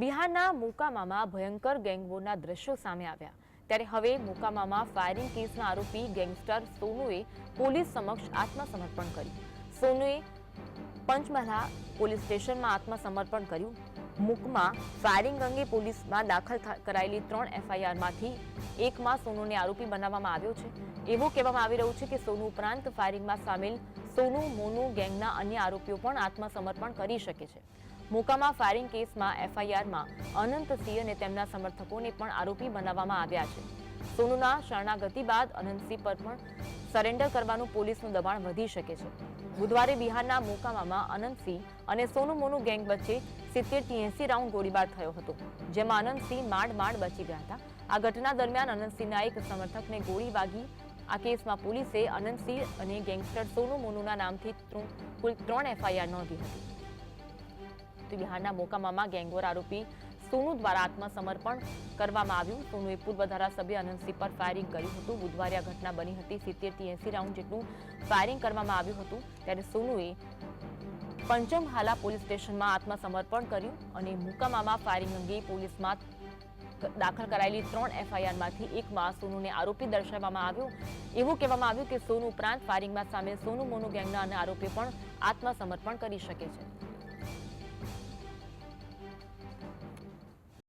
બિહારના મુકામામાં ભયંકર ગેંગવોરના દ્રશ્યો સામે આવ્યા. ત્યારે હવે મુકામામાં ફાયરિંગ કેસના આરોપી ગેંગસ્ટર સોનુએ પોલીસ સમક્ષ આત્મસમર્પણ કર્યું. સોનુએ પંચમહાલા પોલીસ સ્ટેશનમાં આત્મસમર્પણ કર્યું. મુકમાં ફાયરિંગ અંગે પોલીસમાં દાખલ કરાયેલી ત્રણ એફઆઈઆરમાંથી એકમાં સોનુને આરોપી બનાવવામાં આવ્યો છે. એવું કહેવામાં આવી રહ્યું છે કે સોનુ ઉપરાંત ફાયરિંગમાં સામેલ સોનુ, મોનુ ગેંગના અન્ય આરોપીઓ પણ આત્મસમર્પણ કરી શકે છે. મોકામાં ફાયરિંગ કેસમાં એફઆઈઆરમાં અનંતસિંહ અને તેમના સમર્થકોને પણ આરોપી બનાવવામાં આવ્યા છે. સોનુના શરણાગતિ બાદ અનંતસિંહ પર પણ સરેન્ડર કરવાનું પોલીસનું દબાણ વધી શકે છે. બુધવારે બિહારના મોકામામાં અનંતસિંહ અને સોનુ મોનુ ગેંગ વચ્ચે સિત્તેરથી રાઉન્ડ ગોળીબાર થયો હતો, જેમાં અનંતસિંહ માંડ માંડ બચી ગયા હતા. આ ઘટના દરમિયાન અનંતસિંહના એક સમર્થકને ગોળી વાગી. આ કેસમાં પોલીસે અનંતસિંહ અને ગેંગસ્ટર સોનુ મોનુના નામથી કુલ ત્રણ એફઆઈઆર નોંધી હતી. તો બિહારના મોકામામાં ગેંગોર આરોપી સોનુ દ્વારા આત્મસમર્પણ કરવામાં આવ્યું. સોનુએ પૂર્વ ધારાસભ્ય અનંતસિંહ પર ફાયરિંગ કર્યું હતું. બુધવારે આ ઘટના બની હતી. સિત્તેરથી એંસી રાઉન્ડ જેટલું ફાયરિંગ કરવામાં આવ્યું હતું. ત્યારે સોનુએ પંચમહાલા પોલીસ સ્ટેશનમાં આત્મસમર્પણ કર્યું અને મુકામામાં ફાયરિંગ અંગે પોલીસમાં દાખલ કરાયેલી ત્રણ એફઆઈઆરમાંથી એકમાં સોનુને આરોપી દર્શાવવામાં આવ્યો. એવું કહેવામાં આવ્યું કે સોનુ ઉપરાંત ફાયરિંગમાં સામેલ સોનુ, મોનુ ગેંગના અન્ય આરોપી પણ આત્મસમર્પણ કરી શકે છે.